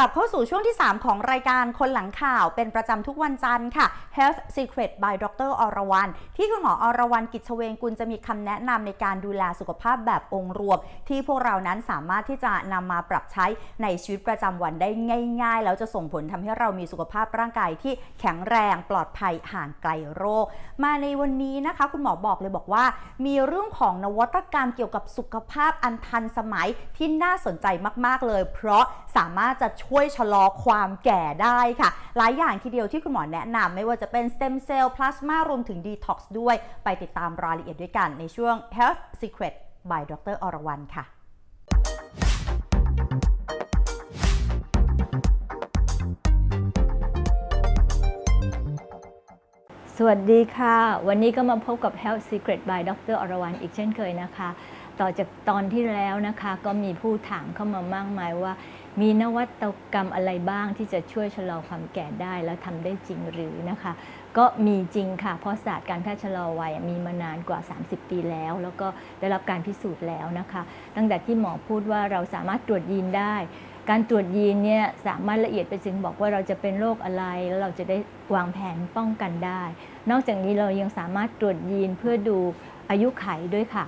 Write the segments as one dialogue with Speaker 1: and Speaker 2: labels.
Speaker 1: กลับเข้าสู่ช่วงที่ 3 ของรายการคนหลังข่าวเป็นประจำทุกวันจันทร์ค่ะ Health Secret by Dr. อรวรรณที่คุณหมออรวรรณกิจเชเวงกุลจะมีคำแนะนำในการดูแลสุขภาพแบบองค์รวม ที่พวกเรานั้นสามารถที่จะนำมาปรับใช้ในชีวิตประจำวันได้ง่าย ๆ แล้วจะส่งผลทำให้เรามีสุขภาพร่างกายที่แข็งแรงปลอดภัยห่างไกลโรค มาในวันนี้นะคะ คุณหมอบอกเลยบอกว่า มีเรื่องของนวัตกรรมเกี่ยวกับสุขภาพอันทันสมัยที่น่าสนใจมากๆเลย เพราะสามารถจะช่วยชะลอความแก่ได้ค่ะ หลายอย่างทีเดียวที่คุณหมอแนะนำไม่ว่าจะเป็นสเต็มเซลล์พลาสมารวมถึงดีท็อกซ์ด้วย ไปติดตามรายละเอียดด้วยกันในช่วง Health Secret by ดรอรวรรณค่ะ
Speaker 2: สวัสดีค่ะ วันนี้ก็มาพบกับ Health Secret by ดรอรวรรณอีกเช่นเคยนะคะ ต่อจากตอนที่แล้วนะคะ ก็มีผู้ถามเข้ามามากมายว่า มีนวัตกรรมอะไรบ้างที่จะช่วยชะลอความแก่ได้แล้วทำได้จริงหรือนะคะ ก็มีจริงค่ะ เพราะศาสตร์การแพทย์ชะลอวัยมีมานานกว่า 30 ปีแล้ว แล้วก็ได้รับการพิสูจน์แล้วนะคะ ตั้งแต่ที่หมอพูดว่าเราสามารถตรวจยีนได้ การตรวจยีนเนี่ยสามารถละเอียดไปถึงบอกว่าเราจะเป็นโรคอะไร แล้วเราจะได้วางแผนป้องกันได้ นอกจากนี้เรายังสามารถตรวจยีนเพื่อดูอายุไขด้วยค่ะ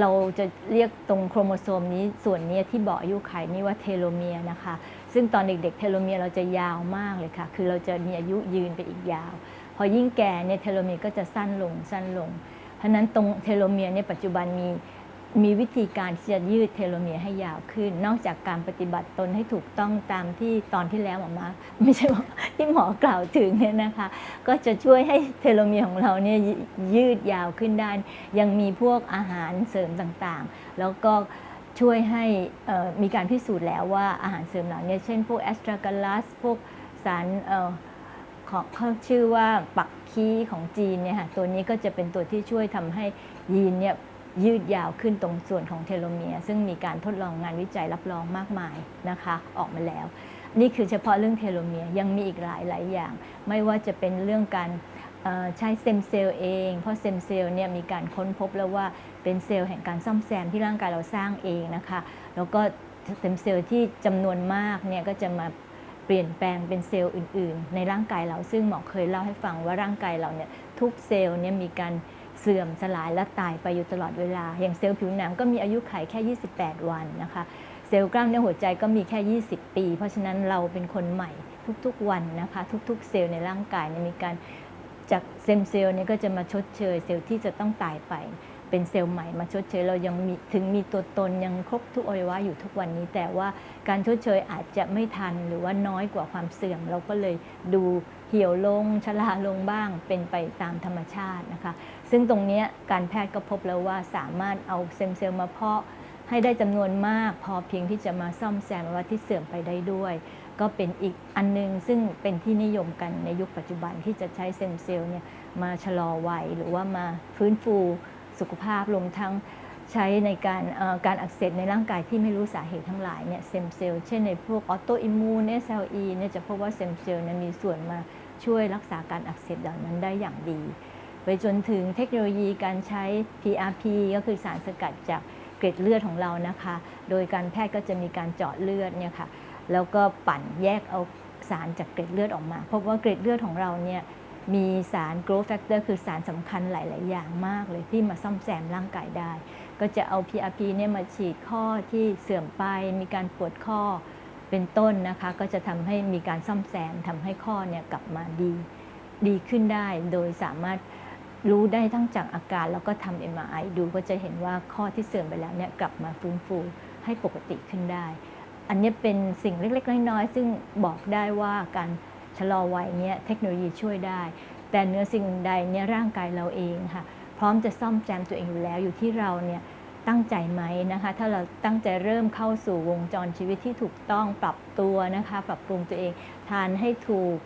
Speaker 2: เราจะเรียกตรงโครโมโซมนี้ส่วนนี้ที่บอกอายุไขนี่ว่าเทโลเมียร์นะคะ ซึ่งตอนเด็กๆเทโลเมียร์เราจะยาวมากเลยค่ะ คือเราจะมีอายุยืนไปอีกยาว พอยิ่งแก่เนี่ยเทโลเมียร์ก็จะสั้นลงสั้นลง เพราะนั้นตรงเทโลเมียร์เนี่ยปัจจุบันมี มีวิธีการที่จะยืดเทโลเมียร์ให้ยาวขึ้น นอกจากการปฏิบัติตนให้ถูกต้องตามที่ตอนที่แล้วหมอมาไม่ใช่ที่หมอกล่าวถึงเนี่ยนะคะ ก็จะช่วยให้เทโลเมียร์ของเราเนี่ยยืดยาวขึ้นได้ ยังมีพวกอาหารเสริมต่างๆ แล้วก็ช่วยให้มีการพิสูจน์แล้วว่าอาหารเสริมเหล่านี้เช่นพวกแอสตรากัลัสพวกสารเของเขาชื่อว่าปักคีของจีนเนี่ยค่ะตัวนี้ก็จะเป็นตัวที่ช่วยทำให้ยีนเนี่ย ยืดยาวขึ้นตรงส่วนของเทโลเมียร์ซึ่งมีการทดลองงานวิจัยรับรองมากมายนะคะ ออกมาแล้ว นี่คือเฉพาะเรื่องเทโลเมียร์ยังมีอีกหลายหลายอย่าง ไม่ว่าจะเป็นเรื่องการใช้เซมเซลล์เอง เพราะเซมเซลล์เนี่ยมีการค้นพบแล้วว่าเป็นเซลล์แห่งการซ่อมแซมที่ร่างกายเราสร้างเองนะคะ แล้วก็เซมเซลล์ที่จำนวนมากเนี่ยก็จะมาเปลี่ยนแปลงเป็นเซลล์อื่น ๆ ในร่างกายเราซึ่งหมอเคยเล่าให้ฟังว่าร่างกายเราเนี่ยทุกเซลล์เนี่ยมีการเเสื่อมสลายและตายไปอยู่ตลอดเวลา อย่างเซลล์ผิวหนังก็มีอายุขัยแค่ 28 วันนะคะ เซลล์กล้ามเนื้อหัวใจก็มีแค่ 20 ปี เพราะฉะนั้นเราเป็นคนใหม่ทุกๆวันนะคะ ทุกๆ เซลล์ในร่างกายเนี่ยมีการจากเซมเซลล์เนี่ยก็จะมาชดเชยเซลล์ที่จะต้องตายไป เป็นเซลล์ใหม่มาชดเชยเรายังมีถึงมีตัวตนยังครบทุกอวัยวะอยู่ทุกวันนี้ แต่ว่าการชดเชยอาจจะไม่ทันหรือว่าน้อยกว่าความเสื่อม เราก็เลยดูเหี่ยวลงชราลงบ้างเป็นไปตามธรรมชาตินะคะ ซึ่งตรงนี้การแพทย์ก็พบแล้วว่าสามารถเอาเซมเซลล์มาเพาะให้ได้จำนวนมากพอเพียงที่จะมาซ่อมแซมอวัยวะที่เสื่อมไปได้ด้วย ก็เป็นอีกอันนึงซึ่งเป็นที่นิยมกันในยุคปัจจุบันที่จะใช้เซมเซลล์เนี่ยมาชะลอวัยหรือว่ามาฟื้นฟู สุขภาพรวมทั้งใช้ในการการอักเสบในร่างกายที่ไม่รู้สาเหตุทั้งหลายเนี่ยเซมเซลล์เช่นในพวกออโตอิมูน SLE เอลีเนี่ยจะพบว่าเซมเซลล์นี่ยมีส่วนมาช่วยรักษาการอักเสบเหล่านั้นได้อย่างดี ไปจนถึงเทคโนโลยีการใช้ PRP ก็คือสารสกัดจากเกล็ดเลือดของเรานะคะ โดยการแพทย์ก็จะมีการเจาะเลือดเนี่ยค่ะแล้วก็ปั่นแยกเอาสารจากเกล็ดเลือดออกมา พบว่าเกล็ดเลือดของเราเนี่ย มีสาร growth factor คือสารสำคัญหลาย ๆ อย่างมากเลยที่มาซ่อมแซมร่างกายได้ ก็จะเอา PRP เนี่ยมาฉีดข้อที่เสื่อมไป มีการปวดข้อเป็นต้นนะคะ ก็จะทำให้มีการซ่อมแซมทำให้ข้อเนี่ยกลับมาดีดีขึ้นได้ โดยสามารถรู้ได้ทั้งจากอาการแล้วก็ทำ MRI ดูก็จะเห็นว่าข้อที่เสื่อมไปแล้วเนี่ยกลับมาฟื้นฟูให้ปกติขึ้นได้ อันนี้เป็นสิ่งเล็ก ๆ น้อย ๆ ซึ่งบอกได้ว่าการะลอวัยเนี่ยเทคโนโลยีช่วยได้ แต่เนื้อสิ่งใดเนี่ยร่างกายเราเองค่ะ พร้อมจะซ่อมแซมตัวเองอยู่แล้วอยู่ที่เราเนี่ยตั้งใจไหมนะคะ ถ้าเราตั้งใจเริ่มเข้าสู่วงจรชีวิตที่ถูกต้องปรับตัวนะคะ ปรับปรุงตัวเอง ทานให้ถูก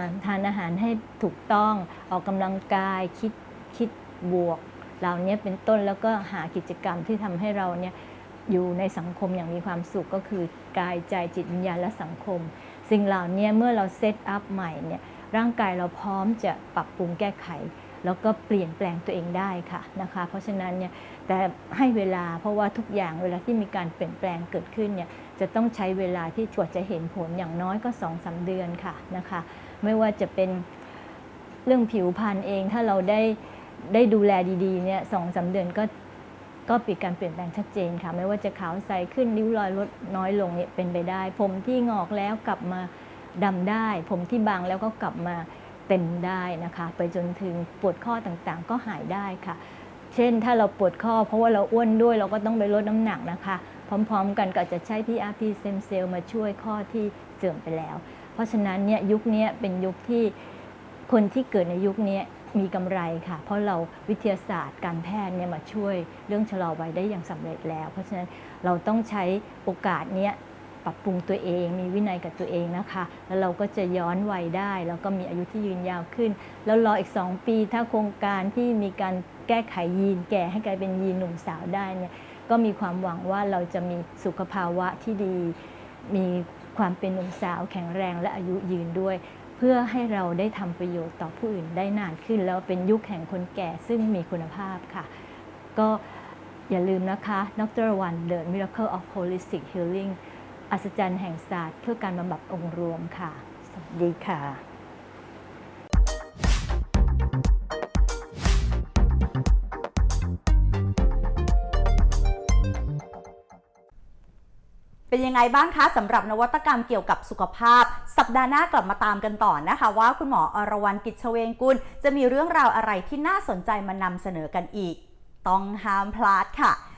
Speaker 2: าทานอาหารให้ถูกต้องออกกำลังกายคิดคิดบวกเหล่านี้เป็นต้นแล้วก็หากิจกรรมที่ทำให้เราเนี่ยอยู่ในสังคมอย่างมีความสุขก็คือกายใจจิตวิญญาณและสังคม สิ่งเหล่านี้เมื่อเราเซตอัพใหม่เนี่ยร่างกายเราพร้อมจะปรับปรุงแก้ไข แล้วก็เปลี่ยนแปลงตัวเองได้ค่ะนะคะ เพราะฉะนั้นเนี่ยแต่ให้เวลาเพราะว่าทุกอย่างเวลาที่มีการเปลี่ยนแปลงเกิดขึ้นเนี่ยจะต้องใช้เวลาที่กว่าจะเห็นผลอย่างน้อยก็2อสาเดือนค่ะนะคะ ไม่ว่าจะเป็นเรื่องผิวพรรณเองถ้าเราได้ได้ดูแลดีๆเนี่ยสองสาเดือนก็ ก็มีการเปลี่ยนแปลงชัดเจนค่ะ ไม่ว่าจะขาวใสขึ้นริ้วรอยลดน้อยลงเนี่ยเป็นไปได้ ผมที่งอกแล้วกลับมาดำได้ ผมที่บางแล้วก็กลับมาเต็มได้นะคะ ไปจนถึงปวดข้อต่างๆ ก็หายได้ค่ะ เช่นถ้าเราปวดข้อเพราะว่าเราอ้วนด้วยเราก็ต้องไปลดน้ำหนักนะคะ พร้อมๆ กันก็จะใช้ PRP stem cell มาช่วยข้อที่เสื่อมไปแล้ว เพราะฉะนั้นเนี่ยยุคนี้เป็นยุคที่คนที่เกิดในยุคนี้ มีกำไรค่ะ เพราะเราวิทยาศาสตร์การแพทย์เนี่ยมาช่วยเรื่องชะลอวัยได้อย่างสำเร็จแล้ว เพราะฉะนั้นเราต้องใช้โอกาสเนี้ยปรับปรุงตัวเองมีวินัยกับตัวเองนะคะ แล้วเราก็จะย้อนวัยได้ แล้วก็มีอายุที่ยืนยาวขึ้น แล้วรออีก 2 ปี ถ้าโครงการที่มีการแก้ไขยีนแก่ให้กลายเป็นยีนหนุ่มสาวได้เนี่ยก็มีความหวังว่าเราจะมีสุขภาวะที่ดี มีความเป็นหนุ่มสาวแข็งแรงและอายุยืนด้วย เพื่อให้เราได้ทำประโยชน์ต่อผู้อื่นได้นานขึ้น แล้วเป็นยุคแห่งคนแก่ซึ่งมีคุณภาพค่ะ ก็อย่าลืมนะคะดรวันเดิน Miracle of Holistic Healing อัศจรรย์แห่งศาสตร์เพื่อการบำบัดองค์รวมค่ะ สวัสดีค่ะ
Speaker 1: เป็นยังไงบ้างคะสำหรับนวัตกรรมเกี่ยวกับสุขภาพ สัปดาห์หน้ากลับมาตามกันต่อนะคะ ว่าคุณหมออรวรรณกิจเชเวงกุล จะมีเรื่องราวอะไรที่น่าสนใจมานำเสนอกันอีก ต้องห้ามพลาดค่ะ